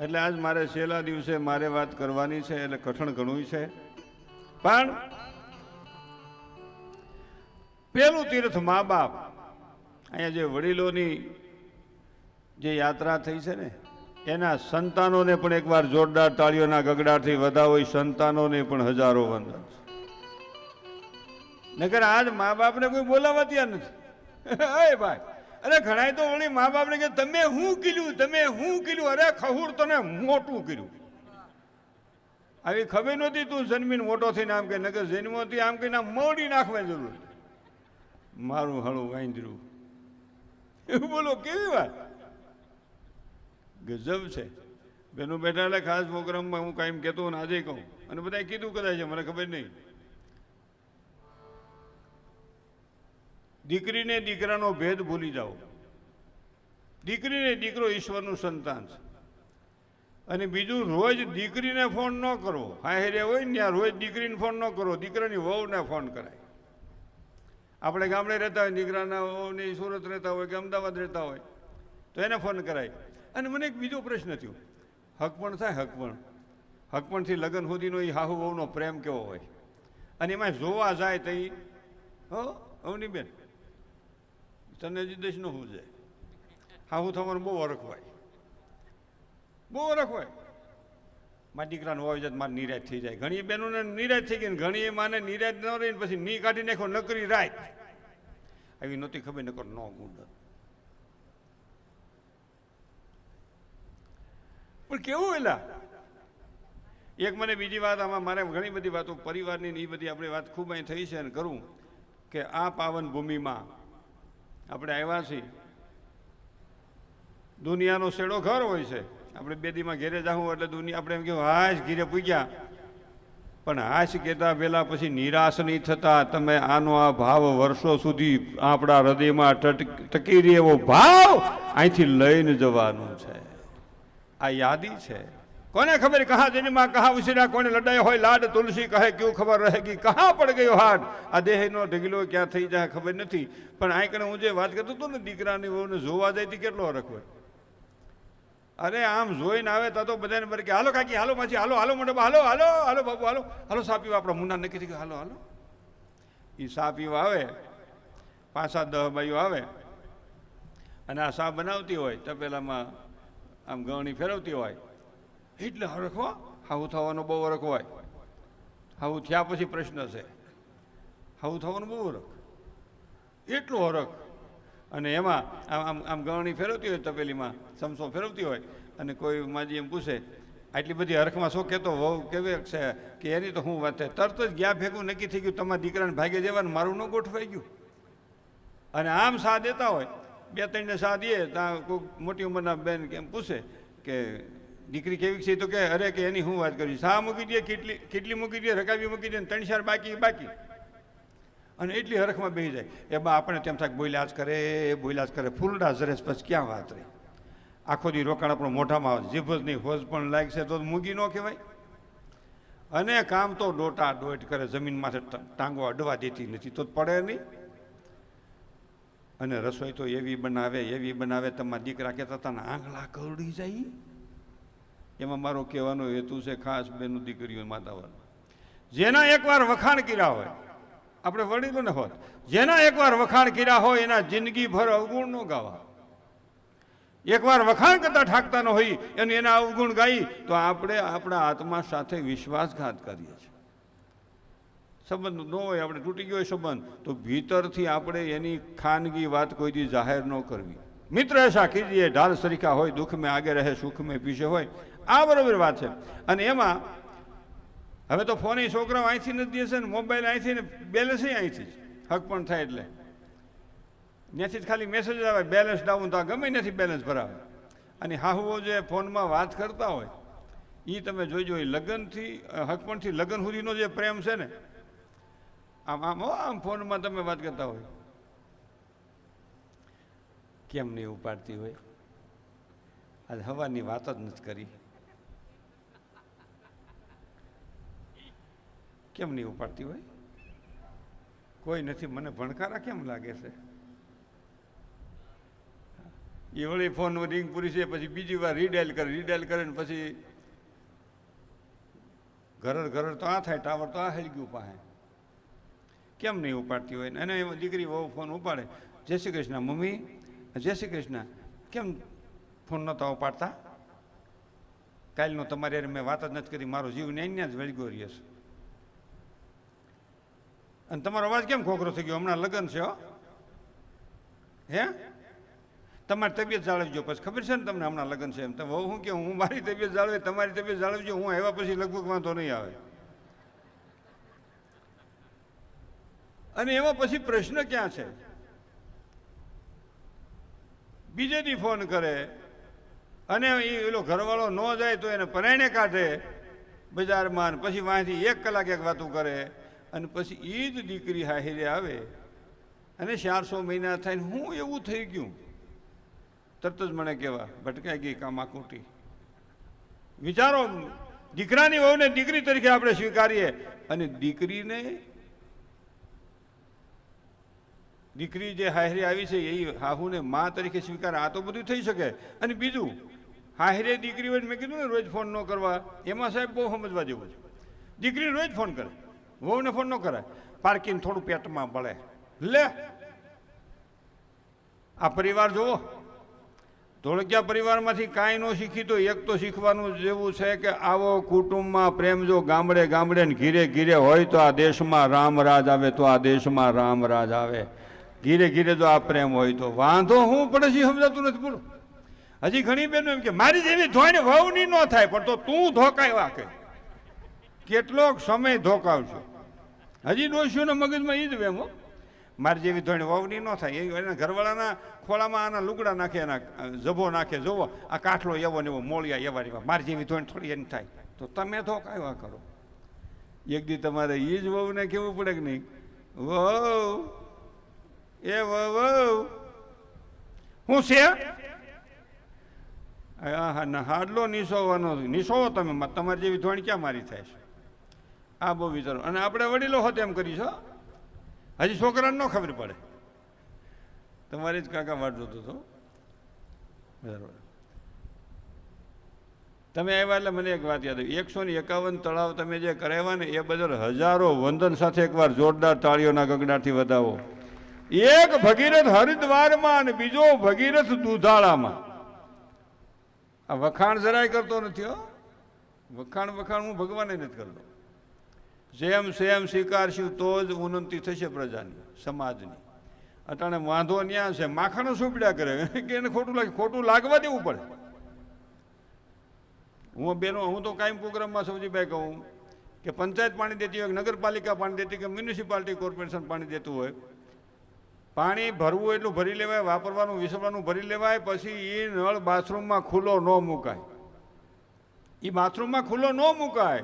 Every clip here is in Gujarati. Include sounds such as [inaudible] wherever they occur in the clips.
એટલે આજ મારે છેલ્લા દિવસે મારે વાત કરવાની છે, એટલે કઠણ ઘણું છે. પણ પેલું તીર્થ મા બાપ, અહીંયા જે વડીલોની જે યાત્રા થઈ છે ને, એના સંતાનોને પણ એકવાર જોરદાર તાળીઓના ગગડાથી વધાવો સંતાનોને પણ હજારો વંદન છે. નગર આજ મા બાપને કોઈ બોલાવવા ત્યાં નથી. [laughs] ભાઈ અરે ઘણાય તો વળી મા બાપને કે, તમે હું કીધું, તમે હું કીધું? અરે, ખહુર તને મોટું કર્યું આવી ખબર નહોતી તું જન્મીને મોટો થઈને આમ કે, નકર જન્મોથી આમ કહીને મોડી નાખવા જરૂર મારું હળું વાંદરું. એવું બોલો, કેવી વાત? ગજબ છે. બેનું બેઠા એટલે ખાસ પ્રોગ્રામમાં હું કાંઈ કહેતો ને આજે કહું. અને બધાએ કીધું કદાચ, મને ખબર નહીં. દીકરીને દીકરાનો ભેદ ભૂલી જાઓ. દીકરીને દીકરો ઈશ્વરનું સંતાન છે. અને બીજું રોજ દીકરીને ફોન ન કરો હાહેરે હોય ને ત્યાં રોજ દીકરીને ફોન ન કરો દીકરાની વહુને ફોન કરાય. આપણે ગામડે રહેતા હોય, દીકરાના વહુની સુરત રહેતા હોય કે અમદાવાદ રહેતા હોય, તો એને ફોન કરાય. અને મને એક બીજો પ્રશ્ન થયો. હકપણ થાય હકપણ. હકપણથી લગ્ન સુધીનો એ હાહુ વહુનો પ્રેમ કેવો હોય? અને એમાં જોવા જાય તો હો અવની બેન તને હજી દેશ હું જાય હાહુ થવાનું બહુ ઓળખ હોય. બહુ અરખ હોય. મારા દીકરાનો હોય જાય મારે નિરાશ થઈ જાય. ઘણી બહેનોને નિરાશ થઈ ગઈ ઘણી માને નિરાશ ન રહીને પછી ની કાઢી નાખો, નકરી રાત આવી નહોતી ખબર નકર નો ગુંડ. પણ કેવું એલા? એક મને બીજી વાત, આમાં મારે ઘણી બધી વાતો પરિવારની એ બધી આપણી વાત ખૂબ અહીં થઈ છે અને કરું કે આ પાવન ભૂમિમાં આપણે આવ્યા છીએ. દુનિયાનો શેડો ઘર હોય છે. આપણે બે દીમાં ઘેરે જાઉં એટલે દુનિયા આપણે એમ કહ્યું હાશ ઘીરે પૂગ્યા. પણ હાશ કહેતા પહેલા પછી નિરાશ નહીં થતા. તમે આનો આ ભાવ વર્ષો સુધી આપણા હૃદયમાં ટકી રહે એવો ભાવ અહીંથી લઈને જવાનું છે. આ યાદી છે. કોને ખબર કહા જન્મા, કહા ઉછર્યા કોને લડાઈ હોય, લાડ તુલસી કહે કેવું ખબર રહેગી કહા પડ ગયો હાડ? આ દેહનો ઢગલો ક્યાં થઈ જાય ખબર નથી. પણ આ કણે હું જે વાત કરતો હતો ને દીકરાની વહુને જોવા જાય કેટલો હોય અરે આમ જોઈને આવે તો બધાને મરે કે, હાલો કાકી, હાલો માછી હાલો હાલો મોટા હાલો હાલો હાલો બાબુ, હાલો. હાલો સા પીવા? આપણા મુન્ના નક્કી થઈ ગયું, હાલો હાલો. એ સા પીવા આવે, પાંચ સાત દહ બાઈઓ આવે, અને આ સા બનાવતી હોય, તપેલામાં આમ ગવણી ફેરવતી હોય. એટલે હરખ હાવું થવાનો બહુ વરખ હોય. હાવું થયા પછી પ્રશ્ન છે. હાવું થવાનો બહુ હરખ એટલો હરખ અને એમાં આમ આમ આમ ગવણી ફેરવતી હોય તપેલીમાં, સમસો ફેરવતી હોય, અને કોઈ માજી એમ પૂછે, આટલી બધી હરખમાં શું કહેતો વહુ? કેવી છે? કે એની તો હું વાત છે તરત જ ગયા ભેગું નક્કી થઈ ગયું, તમારા દીકરાને ભાગે જવાનું, મારું ન ગોઠવાઈ ગયું. અને આમ સા દેતા હોય, બે ત્રણને સા દઈએ ત્યાં કોઈક મોટી ઉંમરના બેન કેમ પૂછે કે, દીકરી કેવી છે? તો કે અરે, કે એની હું વાત કરી. સા મૂકી દે? કેટલી કેટલી મૂકી દે? રકાવી મૂકી દે? ત્રણ ચાર બાકી બાકી. અને એટલી હરખમાં બેસી જાય. એમાં આપણે તેમ થાય બોલ્યા જ કરે બોલ્યા જ કરે. ફૂલડા ઝરેસ પછી ક્યાં વાત રહી? આખો દી રોકાણ આપણો મોઢામાં આવે. જીભ જ નહીં, હોજ પણ લાગશે તો મૂગી ન કહેવાય. અને કામ તો ડોટા ડોટ કરે, જમીન માથે ટાંગો અડવા દેતી નથી, તો પડે નહીં. અને રસોઈ તો એવી બનાવે એવી બનાવે, તમારા દીકરા કહેતા તને આંગળા કરડી જાય. એમાં મારો કહેવાનો હેતુ છે, ખાસ બેનું દીકરીઓ માતાવાર જેના એકવાર વખાણ કર્યા હોય આપણે વડીલો ને હોત. જેના એકવાર વખાણ કર્યા હોય, એના જિંદગીભર અવગુણ નો ગાવા. એકવાર વખાણ કરતા ઠાકતા ન હોય, અને એના અવગુણ ગાઈ, તો આપણે આપણા આત્મા સાથે વિશ્વાસઘાત કરીએ છીએ. સંબંધ ન હોય, આપણે તૂટી ગયો હોય સંબંધ, તો ભીતરથી આપણે એની ખાનગી વાત કોઈ દી જાહેર ન કરવી. મિત્ર એસા કીજીએ, ઢાલ સરીખા હોય, દુઃખ મેં આગે રહે, સુખ મેં પીછે હોય. આ બરોબર વાત છે. અને એમાં હવે તો ફોન છોકરાઓ અહીંથી નથી દેશે ને મોબાઈલ અહીંથી ને બેલેન્સ અહીંથી હક પણ થાય એટલે. ત્યાંથી જ ખાલી મેસેજ આવે બેલેન્સ ડાઉન તો ગમે નથી બેલેન્સ ભરાવે. અને હાહુઓ જે ફોનમાં વાત કરતા હોય એ તમે જોઈજો એ લગ્નથી હકપણથી લગ્ન સુધીનો જે પ્રેમ છે ને, આમ આમ આમ ફોનમાં તમે વાત કરતા હોય. કેમ નહીં ઉપાડતી હોય? આજ હવાની વાત જ નથી કરી. કેમ નહીં ઉપાડતી હોય? કોઈ નથી, મને ભણકારા કેમ લાગે છે? એ વળી ફોનનું રિંગ પૂરી છે, પછી બીજી વાર રીડાયલ કરે રીડાયલ કરે ને પછી ઘર ઘર તો આ થાય, ટાવર તો આ હેલ ગયું પાસે કેમ નહીં ઉપાડતી હોય? અને એમાં દીકરી વહુ ફોન ઉપાડે. જય શ્રી કૃષ્ણ, મમ્મી. જય શ્રી કૃષ્ણ. કેમ ફોન નહોતા ઉપાડતા? કાલનો તમારી મેં વાત જ નથી કરી, મારો જીવ ને જ વળગો રહ્યો છે. અને તમારો અવાજ કેમ ખોખરો થઈ ગયો? હમણાં લગ્ન છે, હે. તમારી તબિયત જાળવજો પછી. ખબર છે ને તમને હમણાં લગ્ન છે એમ? તો વહુ હું કે હું મારી તબિયત જાળવે, તમારી તબિયત જાળવજો. હું આવ્યા પછી લગભગ વાંધો નહીં આવે. અને એમાં પછી પ્રશ્ન ક્યાં છે? બીજે દી ફોન કરે અને એ એલો ઘરવાળો ન જાય તો એને પરાયણે કાઢે બજારમાં પછી વાંચી એક કલાક એક વાતું કરે. અને પછી એ જ દીકરી હાહેરે આવે અને ચારસો મહિના થઈને હું એવું થઈ ગયું. તરત જ મને કહેવા ભટકાઈ ગઈ કામા ખોટી વિચારો, દીકરાની વહુને દીકરી તરીકે આપણે સ્વીકારીએ. અને દીકરીને, દીકરી જે હાહરી આવી છે, એ હાહુને મા તરીકે સ્વીકારે. આ તો બધું થઈ શકે. અને બીજું, હાહરે દીકરી હોય મેં કીધું ને, રોજ ફોન ન કરવા. એમાં સાહેબ બહુ સમજવા જેવું છે. દીકરી રોજ ફોન કરે. વહુને ફોન ન કરાય. પાર્કિંગ થોડું પેટમાં પડે લે. આ પરિવાર જુઓ. ધોળકિયા પરિવારમાંથી કાંઈ ન શીખી તો એક તો શીખવાનું જેવું છે કે આવો કુટુંબમાં પ્રેમ જો ગામડે ગામડે ને ઘીરે ઘીરે હોય તો આ દેશમાં રામ રાજ આવે તો આ દેશમાં રામ રાજ આવે. ઘીરે ઘીરે જો આ પ્રેમ હોય તો વાંધો હું પડે છે સમજાતું નથી, બોલો. હજી ઘણી બહેનો એમ કે, મારી જેવી ધોઈને વહુની ન થાય, પણ તો તું ધોકાય કે કેટલોક સમય ધોકાવશો. હજી ડોસ્યુના મગજમાં એ જ વેમો હો. મારી જેવી ધોઈને વહુની ન થાય. એના ઘરવાળાના ખોળામાં આના લુગડા નાખે, એના જભો નાખે. જોવો, આ કાઠલો એવો ને એવો, મોળિયા એવા રેવા મારી જેવી ધોઈને થોડી એની થાય. તો તમે ધોકાવ્યા કરો. એક દી તમારે એ જ વહુને કેવું પડે કે નહીં? વહુ, એ વહુ, હું છે? હાડલો નિસોવાનો. નિસોવો તમે. તમારી જેવી ધોણી ક્યાં મારી થાય છે? આ બહુ વિચારો. અને આપણે વડીલો હોત એમ કરીશું હજી છોકરાને ન ખબર પડે. તમારી જ કાકા વાટ જોતો હતો. બરાબર. તમે આવ્યા એટલે મને એક વાત યાદ આવી. એકસો ને એકાવન તળાવ તમે જે કરાવ્યા ને, એ બદલ હજારો વંદન સાથે એકવાર જોરદાર તાળીઓના ગગડાથી વધાવો. એક ભગીરથ હરિદ્વારમાં અને બીજો ભગીરથ દુધાળામાં. આ વખાણ જરાય કરતો નથી, હો. વખાણ વખાણ હું ભગવાને નથી કરતો. જેમ સેમ સ્વીકારશું તો જ ઉન્નતિ થશે પ્રજાની, સમાજની. અટાણે વાંધો ન્યા છે, માખણો સુપડ્યા કરે. કે એને ખોટું લાગે, ખોટું લાગવા દેવું પડે. હું બેનો, હું તો કાયમ પ્રોગ્રામમાં સૌજીભાઈ કહું કે પંચાયત પાણી દેતી હોય નગરપાલિકા પાણી દેતી કે મ્યુનિસિપાલિટી કોર્પોરેશન પાણી દેતું હોય, પાણી ભરવું એટલું ભરી લેવાય, વાપરવાનું, વિસરવાનું ભરી લેવાય, પછી એ નળ બાથરૂમમાં ખુલ્લો ન મુકાય. એ બાથરૂમમાં ખુલ્લો ન મુકાય.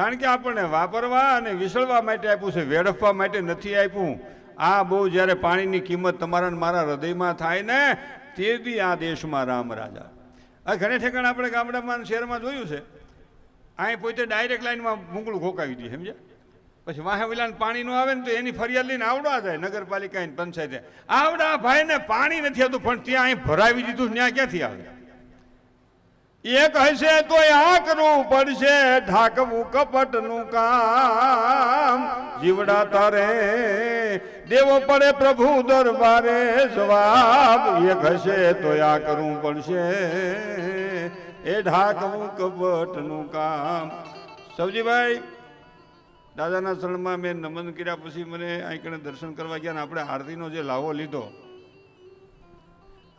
કારણ કે આપણને વાપરવા અને વિસળવા માટે આપ્યું છે, વેડફવા માટે નથી આપ્યું. આ બહુ જ્યારે પાણીની કિંમત તમારા મારા હૃદયમાં થાય ને, તે બી આ દેશમાં રામ રાજા. આ ઘણે ઠેકાણે આપણે ગામડામાં શહેરમાં જોયું છે. અહીં પોતે ડાયરેક્ટ લાઈનમાં મૂંગળું ખોકાવી દીધું સમજ્યા? પછી વાહે વિલાન પાણી નું આવે ને તો એની ફરિયાદ લઈને આવડા જાય નગરપાલિકા પંચાયતે. આવડા ભાઈને પાણી નથી આવતું, પણ ત્યાં અહીં ભરાવી દીધું ત્યાં ક્યાંથી આવે? એક હશે તો આ કરવું પડશે, ઢાકવું કપટનું કામ. જીવડા તારે, દેવો પડે પ્રભુ દરબારે જવાબ. એક હશે તો આ કરવું પડશે, એ ઢાકવું કપટનું કામ. સબજીભાઈ દાદાના શરણમાં મેં નમન કર્યા પછી મને અહીં દર્શન કરવા ગયા ને આપણે આરતીનો જે લાવો લીધો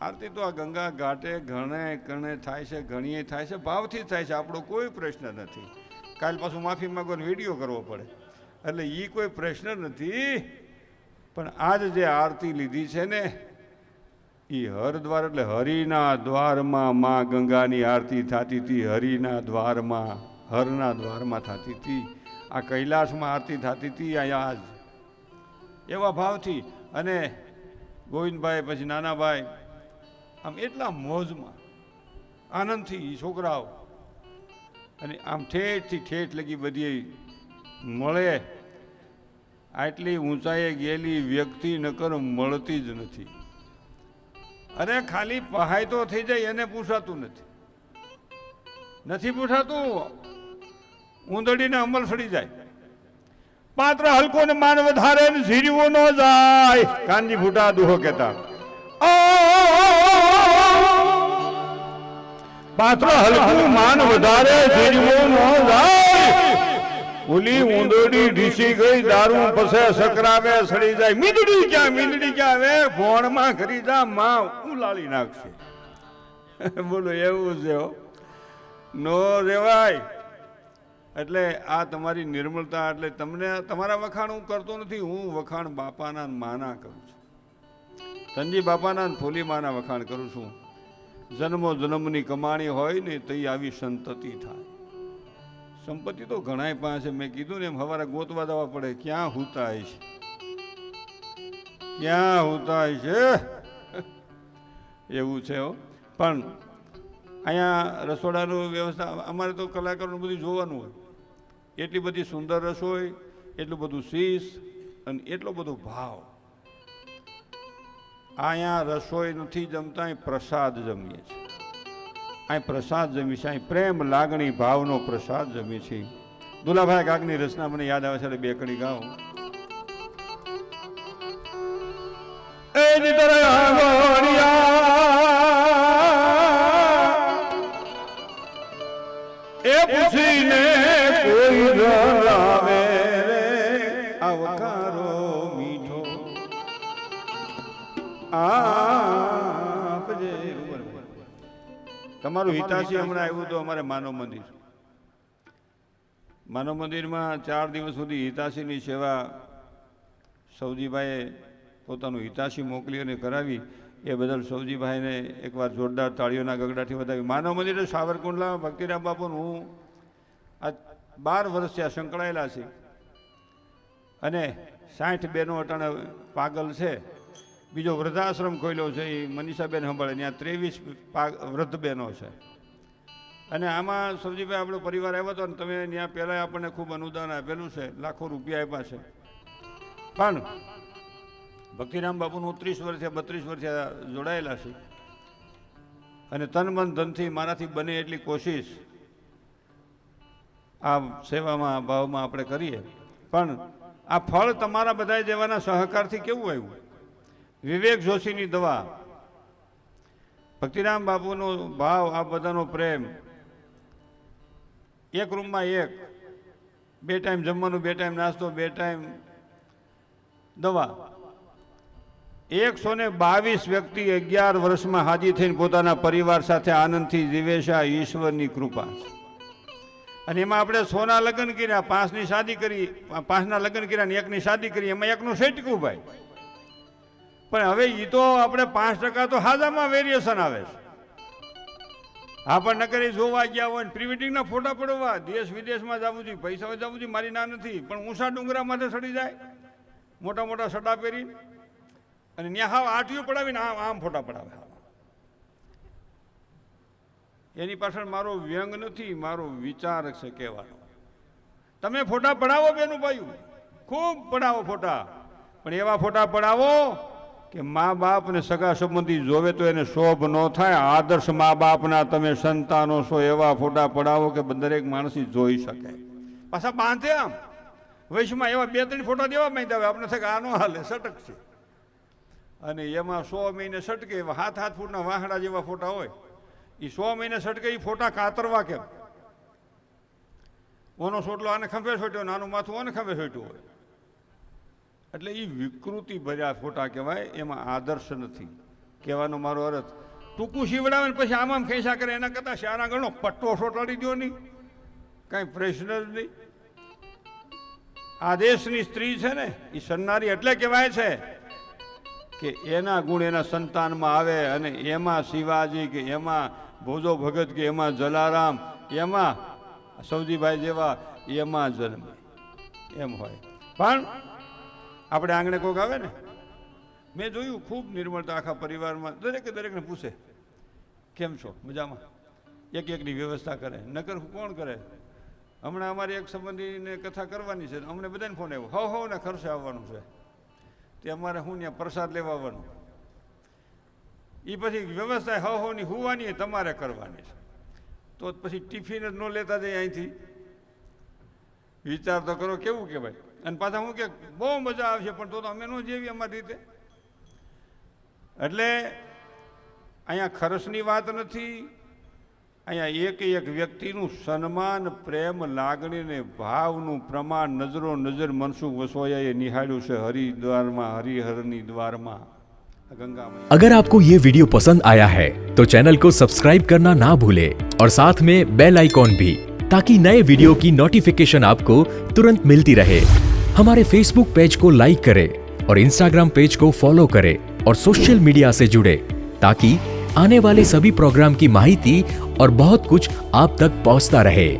આરતી તો આ ગંગા ઘાટે ઘણે કણે થાય છે, ઘણીએ થાય છે, ભાવથી થાય છે, આપણો કોઈ પ્રશ્ન નથી. કાલ પાછું માફી માંગો વીડિયો કરવો પડે. એટલે એ કોઈ પ્રશ્ન નથી, પણ આજ જે આરતી લીધી છે ને એ હરદ્વાર એટલે હરિના દ્વારમાં મા ગંગાની આરતી થતી હતી, હરિના દ્વારમાં, હરના દ્વારમાં થતી હતી. આ કૈલાસમાં આરતી થતી હતી અહીંયા આજ. એવા ભાવથી. અને ગોવિંદભાઈ, પછી નાનાભાઈ આમ એટલા મોજમાં આનંદથી છોકરાઓ અને આમ ઠેઠથી ઠેઠ લગી બધી મળે. આટલી ઊંચાઈએ ગયેલી વ્યક્તિ નકર મળતી જ નથી. અરે ખાલી પહાય તો થઈ જાય, એને પૂછાતું નથી. નથી પૂછાતું ઊંધડીને અમલ સડી જાય. પાત્ર હલકો ને માન વધારે ને ઝીરવું ન જાય. કાનજી ફૂટા દુહો કેતા પાત્ર હલકું માન વધારે ઝીરવું ન જાય ઉલી ઊંધડી ઢીસી ગઈ, દારૂ પસે સકરાવે, સડી જાય. મીંદડી ક્યાં મીંદડી ક્યાં? વે ભોણમાં ખરી જા, માં ઉલાળી નાખશે. [laughs] બોલો, એવું છે. નો રેવાય. એટલે આ તમારી નિર્મળતા, એટલે તમને તમારા વખાણ હું કરતો નથી, હું વખાણ બાપાના માના કરું છું. ધનજી બાપાના ફૂલી માના વખાણ કરું છું. જન્મો જન્મની કમાણી હોય ને તો આવી સંતતિ થાય. સંપત્તિ તો ઘણાય પાસે, મેં કીધું ને એમ હવારે ગોતવા દેવા પડે, ક્યાં હુતાય છે? ક્યાં હુતાય છે? એવું છે પણ અહીંયા રસોડાનું વ્યવસ્થા, અમારે તો કલાકારોનું બધું જોવાનું હોય. એટલી બધી સુંદર રસોઈ, એટલું બધું શીશ અને એટલો બધો ભાવ. અહીંયા રસોઈ નથી જમતા, અહીં પ્રસાદ જમીએ છીએ. અહીં પ્રસાદ જમી છે અહીં પ્રેમ લાગણી ભાવનો પ્રસાદ જમી છે દુલાભાઈ કાકની રચના મને યાદ આવે છે બે કડી જ એ પૂછીને તમારું હિતાશી હમણાં આવ્યું તો અમારે માનવ મંદિર. માનવ મંદિરમાં ચાર દિવસ સુધી હિતાશીની સેવા સૌજીભાઈએ પોતાનું હિતાશી મોકલી અને કરાવી. એ બદલ સૌજીભાઈને એકવાર જોરદાર તાળીઓના ગગડાથી વધાવી. માનવ મંદિરે સાવરકુંડલા ભક્તિરામ બાપુનું હું આ બાર વર્ષથી આ સંકળાયેલા છે અને સાઠ બેનો અટાણે પાગલ છે. બીજો વૃદ્ધાશ્રમ ખોલ્યો છે, એ મનીષાબેન સંભાળે. ત્યાં ત્રેવીસ વૃદ્ધ બહેનો છે. અને આમાં સૌજીભાઈ આપણો પરિવાર આવ્યો હતો ને, તમે ત્યાં પહેલાં આપણને ખૂબ અનુદાન આપેલું છે, લાખો રૂપિયા આપ્યા છે. પણ ભક્તિરામ બાપુનું ત્રીસ વર્ષે, બત્રીસ વર્ષે જોડાયેલા છે. અને તન મન ધનથી મારાથી બને એટલી કોશિશ આ સેવામાં ભાવમાં આપણે કરીએ. પણ આ ફળ તમારા બધા જેવાના સહકારથી કેવું આવ્યું? વિવેક જોશીની દવા. ભક્તિરામ બાપુનો ભાવ, આ બધાનો પ્રેમ. એક રૂમમાં એક, બે ટાઈમ જમવાનું, બે ટાઈમ નાસ્તો, બે ટાઈમ દવા. એકસો ને બાવીસ વ્યક્તિ અગિયાર વર્ષમાં હાજી થઈને પોતાના પરિવાર સાથે આનંદથી જીવે છે આ ઈશ્વરની કૃપા. અને એમાં આપણે સોના લગ્ન કર્યા, પાંચની શાદી કરી, પાંચના લગ્ન કર્યા ને એકની શાદી કરી, એમાં એકનું સેટકું ભાઈ? પણ હવે એ તો આપણે પાંચ ટકા તો હાજામાં વેરિએશન આવે છે. હા પણ જોવા ગયા હોય પ્રી વેડિંગના ફોટા પડવા, દેશ વિદેશમાં જવું જોઈએ પૈસા જવું જોઈએ મારી ના નથી, પણ ઊંચા ડુંગરા માટે સડી જાય, મોટા મોટા સડા પહેરી, અને ત્યાં આટીઓ પડાવીને આમ આમ ફોટા પડાવે. એની પાછળ મારો વ્યંગ નથી, મારો વિચાર છે કહેવાનો. તમે ફોટા પડાવો બેનું ભાઈ ખૂબ પડાવો ફોટા. પણ એવા ફોટા પડાવો કે મા બાપને સગા સંબંધી જોવે તો એને શોભ ન થાય. આદર્શ મા બાપના તમે સંતાનો છો એવા ફોટા પડાવો કે દરેક માણસી જોઈ શકે. પાછા બાંધે આમ. વૈશમાં એવા બે ત્રણ ફોટા દેવા માંગતા હોય. આપણે થાય આ નો હાલે, સટક છે. અને એમાં સો મહિને સટકે હાથ હાથ ફૂટના વાહડા જેવા ફોટા હોય. એ સો મહિને સટકે એ ફોટા કાતરવા કેમ? ઓનો સોટલો આને ખંભે સોટ્યો નાનું માથું આને ખંભે સોટ્યું હોય. એટલે એ વિકૃતિ ભર્યા ફોટા કહેવાય, એમાં આદર્શ નથી. કહેવાનો મારો અર્થ, ટૂંકું શીવડાવે ને પછી આમાં ખેંચા કરે, એના કરતાં શાના ગણો પટ્ટો સોટાડી દો નહીં. કાંઈ પ્રશ્ન જ નહીં. આ દેશની સ્ત્રી છે ને એ સન્નારી એટલે કહેવાય છે કે એના ગુણ એના સંતાનમાં આવે અને એમાં શિવાજી કે એમાં ભોજો ભગત કે એમાં જલારામ, એમાં સૌજીભાઈ જેવા, એમાં જન્મે એમ હોય. પણ આપણે આંગણે કોક આવે ને? મેં જોયું, ખૂબ નિર્મળતા આખા પરિવારમાં. દરેકે દરેકને પૂછે, કેમ છો? મજામાં? એક એકની વ્યવસ્થા કરે. નકર કોણ કરે? હમણાં અમારી એક સંબંધીને કથા કરવાની છે. અમને બધાને ફોન આવ્યો. હવ હવ ને ખર્ચે આવવાનું છે. તે અમારે શું ત્યાં પ્રસાદ લેવા એ પછી વ્યવસ્થા હવ હોવાની એ તમારે કરવાની છે. તો પછી ટિફિન જ ન લેતા જાય અહીંથી. વિચાર તો કરો, કેવું કહેવાય? અને પાછા હું કે બહુ મજા આવશે પણ તો તો અમે ન જેવી અમારી રીતે એટલે અહીંયા ખર્ચની વાત નથી અહીંયા એક એક વ્યક્તિનું સન્માન પ્રેમ લાગણી ને ભાવનું પ્રમાણ નજરો નજર મનસુખ વસોયાએ નિહાળ્યું છે હરિદ્વારમાં હરિહરની દ્વારમાં આ ગંગામાં अगर आपको ये वीडियो पसंद आया है तो चैनल को सब्सक्राइब करना ना भूले और साथ में बेल आइकॉन भी ताकि नए वीडियो की नोटिफिकेशन आपको तुरंत मिलती रहे हमारे फेसबुक पेज को लाइक करें और इंस्टाग्राम पेज को फॉलो करें और सोशल मीडिया से जुड़े, ताकि आने वाले सभी प्रोग्राम की माहिती और बहुत कुछ आप तक पहुँचता रहे।